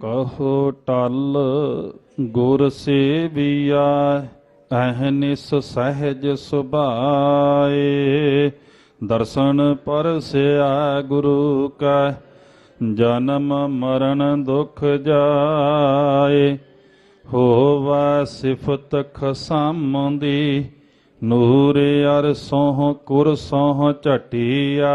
ਕਹੋ ਟਲ ਗੁਰ ਸੇਵੀਆ ਅਹਨਿਸ ਸਹਿਜ ਸੁਭਾਏ। ਦਰਸ਼ਨ ਪਰਸਿਆ ਗੁਰੂ ਕਾ, ਜਨਮ ਮਰਨ ਦੁਖ ਜਾਏ। ਹੋਵਾ ਸਿਫਤ ਖਸਮ ਦੀ ਨੂਰ ਅਰ ਸੋਹ ਕੁਰ ਸੋਹ ਝਟਿਆ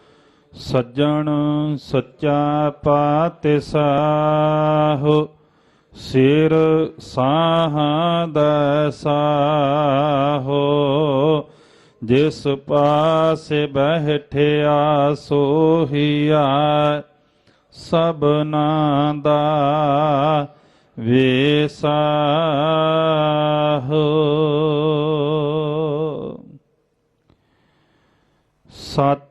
ਸੱਜਣ ਸੱਚਾ ਪਾਤਸ਼ਾਹ ਸਿਰ ਸਾਹਾਂ ਦਾ ਜਿਸ ਪਾਸੇ ਬੈਠਿਆ ਸੋਹੀਆ ਸਭਨਾ ਦਾ ਵੇਸਾਹੋ। ਸਤਿ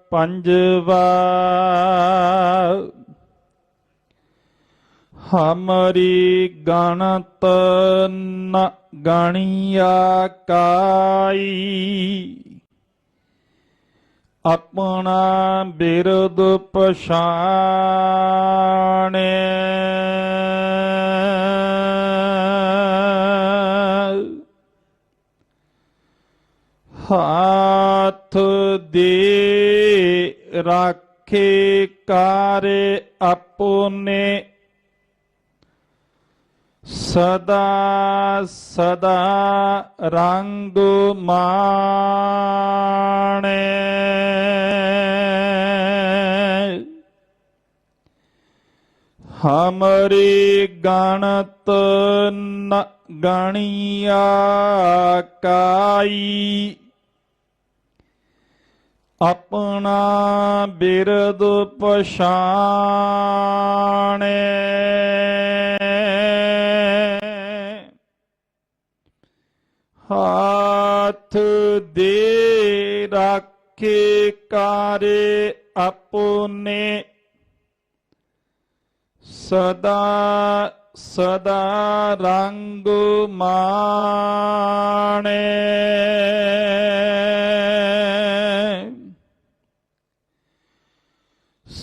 ਪੰਜਵਾ ਹਮਰੀ ਗਣਤ ਨ ਗਣਿਆ ਕਾਈ। ਆਪਣਾ ਬਿਰਦ ਪਛਾਣੇ। ਹਾਥ ਦੇ ਰਾਖੇ ਕਾਰੇ ਆਪਨੇ ਸਦਾ ਸਦਾ ਰੰਗ ਮਾਣੇ। ਹਮਰੀ ਗਣਤ ਨ ਗਣਿਆ ਕਾਈ। ਆਪਣਾ ਬਿਰਦ ਪਛਾਣੇ। ਹਾਥ ਦੇ ਰਾਖੇ ਕਾਰੇ ਆਪਨੇ ਸਦਾ ਸਦਾ ਰੰਗ ਮਾਣੇ।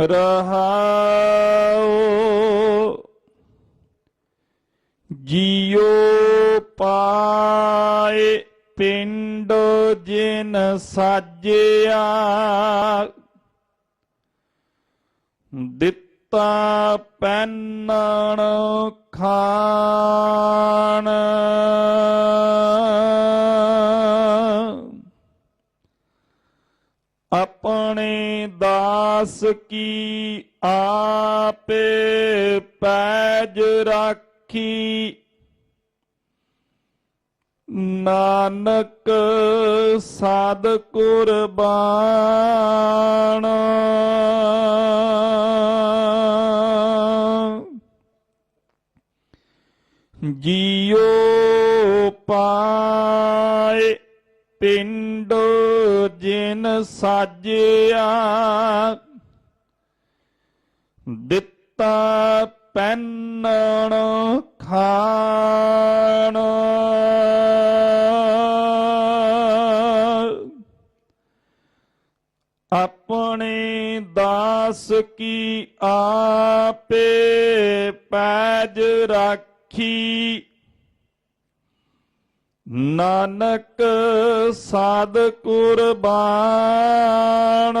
ਰਹਾਉ ਜੀਉ ਪਾਏ ਪਿੰਡ ਜਿਨ ਸਾਜਿਆ। ਦਿੱਤਾ ਪੈਨਣ ਖਾ ਦਾਸ ਕੀ ਆਪੇ ਪੈਜ ਰਾਖੀ। ਨਾਨਕ ਸਾਧ ਕੁਰਬਾਨ। ਜੀਉ ਪਾਏ ਪਿੰਡ ਜਿਨ ਸਾਜਿਆ। ਦਿੱਤਾ ਦਿੱਤਾ ਪੈਨਣ ਖਾਣ। ਆਪਣੇ ਦਾਸ ਕੀ ਆਪੇ ਪੈਜ ਰਾਖੀ। ਨਾਨਕ ਸਾਧ ਕੁਰਬਾਨ।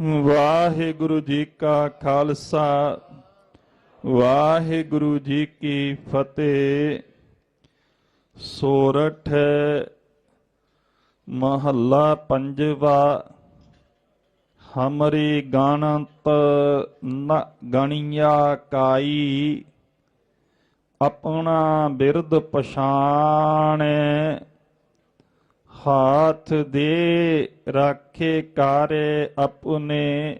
ਵਾਹਿਗੁਰੂ ਜੀ ਕਾ ਖਾਲਸਾ, ਵਾਹਿਗੁਰੂ ਜੀ ਕੀ ਫਤਿਹ। ਸੋਰਠ ਮਹੱਲਾ ਪੰਜਵਾ, ਹਮਰੀ ਗਾਨੰਤ ਨ ਗਣੀਆ ਕਾਈ, ਆਪਣਾ ਬਿਰਧ ਪਛਾਣੈ। ਹਾਥ ਦੇ ਰਾਖੇ ਕਾਰੇ ਆਪਣੇ।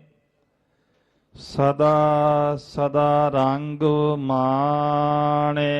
ਸਦਾ ਸਦਾ ਰੰਗ ਮਾਣੇ।